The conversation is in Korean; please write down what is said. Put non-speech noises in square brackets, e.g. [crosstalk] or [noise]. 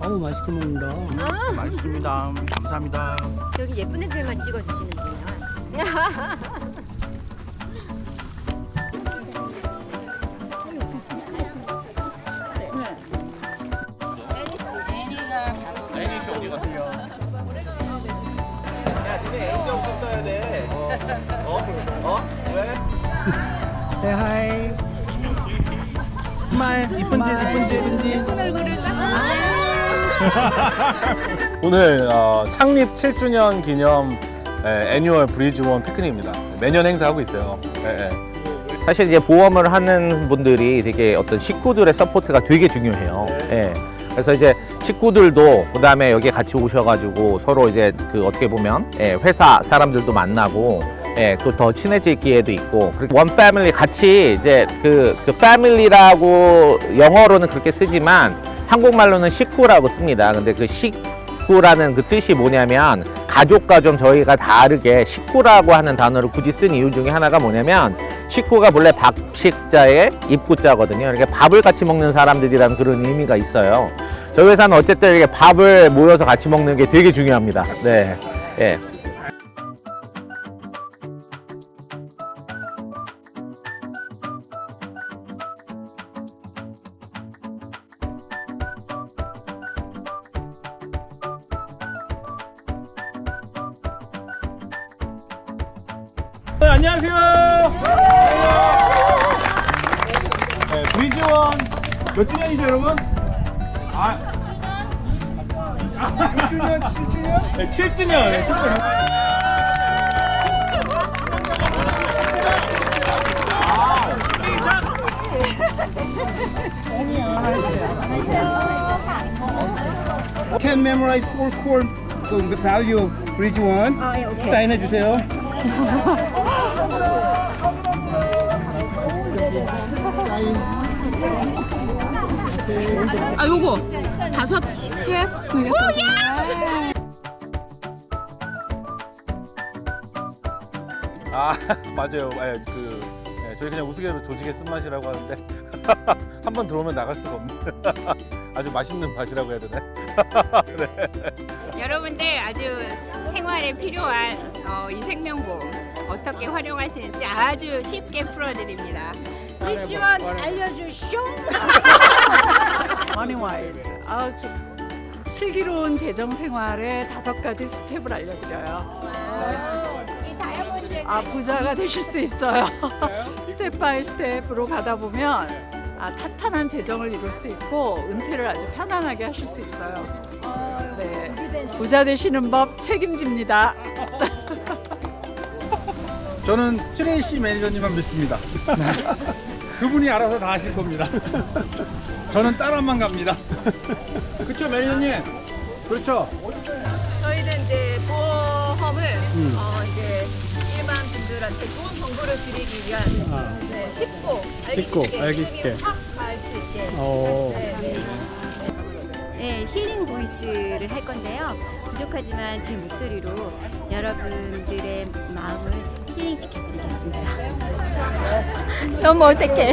아우 맛있게 먹는다. 맛있습니다. 감사합니다. 여기 예쁜 애들만 찍어주시는군요. 애니씨 어디 가세요? 야, 니네 애니가 없었어야 돼. 어? 어? 왜? 네 하이. 스마일 이쁜지 이쁜지 이쁜지. 오늘 어, 창립 7주년 기념 에, 애니얼 브리즈원 피크닉입니다. 매년 행사하고 있어요. 예, 예. 사실 이제 보험을 하는 분들이 되게 어떤 식구들의 서포트가 되게 중요해요. 예. 그래서 이제 식구들도 그다음에 여기 같이 오셔가지고 서로 이제 그 어떻게 보면 예, 회사 사람들도 만나고 예, 또 더 친해질 기회도 있고 원 패밀리 같이 이제 그, 그 패밀리라고 영어로는 그렇게 쓰지만 한국말로는 식구라고 씁니다. 근데 그 식구라는 그 뜻이 뭐냐면 가족과 좀 저희가 다르게 식구라고 하는 단어를 굳이 쓴 이유 중에 하나가 뭐냐면 식구가 본래 밥식자의 입구자거든요. 이렇게 밥을 같이 먹는 사람들이라는 그런 의미가 있어요. 저희 회사는 어쨌든 이렇게 밥을 모여서 같이 먹는 게 되게 중요합니다. 네. 예. 안녕하세요. 네, 브리즈원 몇 주년이죠, 여러분? 아, 7주년, 7주년? 네, 7주년. 네, 7주년. Can memorize four core the value of bridge one. 사인해 주세요. 아 요거 다섯 개 아, [laughs] 맞아요. 예, 그, 예, 저희 그냥 우스개로 조직의 쓴맛이라고 하는데, [laughs] 한 번 들어오면 나갈 수가 없는 [laughs] 아주 맛있는 맛이라고 해야 되나? 여러분들 아주 생활에 필요한 어, 이 생명보험 어떻게 활용하시는지 아주 쉽게 풀어드립니다. 일지원 알려주쇼. 머니와이즈 아, 그 슬기로운 재정 생활의 다섯 가지 스텝을 알려드려요. 이 다이아몬드 아 부자가 되실 수 있어요. [laughs] 스텝 바이 스텝으로 가다 보면 아, 탄탄한 재정을 이룰 수 있고 은퇴를 아주 편안하게 하실 수 있어요. 네, 부자 되시는 법 책임집니다. [laughs] 저는 트레이시 매니저님만 믿습니다. [laughs] 그분이 알아서 다 하실 겁니다. 저는 따라만 갑니다. [laughs] 그렇죠, 매니저님? 그렇죠. 저희는 이제 보험을 어, 이제 일반 분들한테 좋은 정보를 드리기 위한 네, 쉽고 알기 쉽고, 쉽게 알기 쉽게. 확알수 있게 어. 네, 네. 네, 힐링 보이스를 할 건데요. 부족하지만 제 목소리로 여러분들의 마음을 힐링시켜드리겠습니다. [laughs] 너무 어색해.